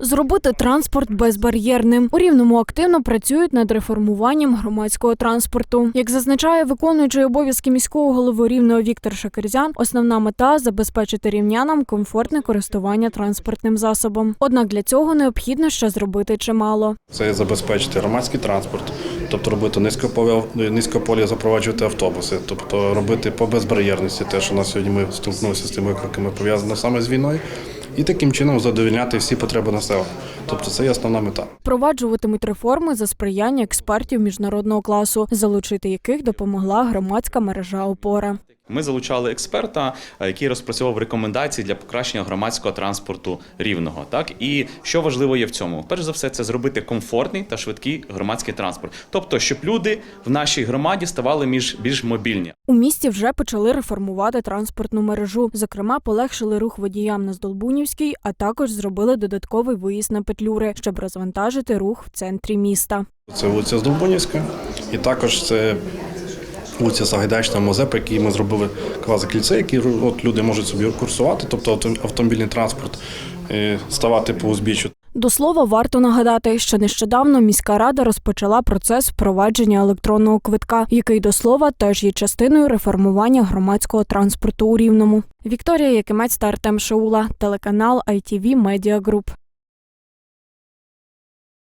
Зробити транспорт безбар'єрним. У рівному активно працюють над реформуванням громадського транспорту. Як зазначає виконуючий обов'язки міського голови рівного Віктор Шакерзян, основна мета забезпечити рівнянам комфортне користування транспортним засобом. Однак для цього необхідно ще зробити чимало. Це забезпечити громадський транспорт, тобто робити низькополя, низькополі запроваджувати автобуси, тобто робити по безбар'єрності, те, що на сьогодні ми столкнулися з тими викликами, пов'язано саме з війною, і таким чином задовільняти всі потреби населення. Тобто це є основна мета. Впроваджуватимуть реформи за сприяння експертів міжнародного класу, залучити яких допомогла громадська мережа опора. Ми залучали експерта, е, який розпрацьовував рекомендації для покращення громадського транспорту рівного. Так і що важливо є в цьому, перш за все, це зробити комфортний та швидкий громадський транспорт, тобто, щоб люди в нашій громаді ставали між більш мобільні. У місті вже почали реформувати транспортну мережу. Зокрема, полегшили рух водіям на Здолбунівській, а також зробили додатковий виїзд на Петлюри, щоб розвантажити рух в центрі міста. Це вулиця Здолбунівська, і також це вулиця Сагайдачна Мозеп, який ми зробили квазикільце, які от люди можуть собі курсувати, тобто автомобільний транспорт, е, ставати по узбіччю. До слова, варто нагадати, що нещодавно міська рада розпочала процес впровадження електронного квитка, який до слова теж є частиною реформування громадського транспорту у Рівному. Вікторія Якимець та Артем Шаула, телеканал ITV Media Group.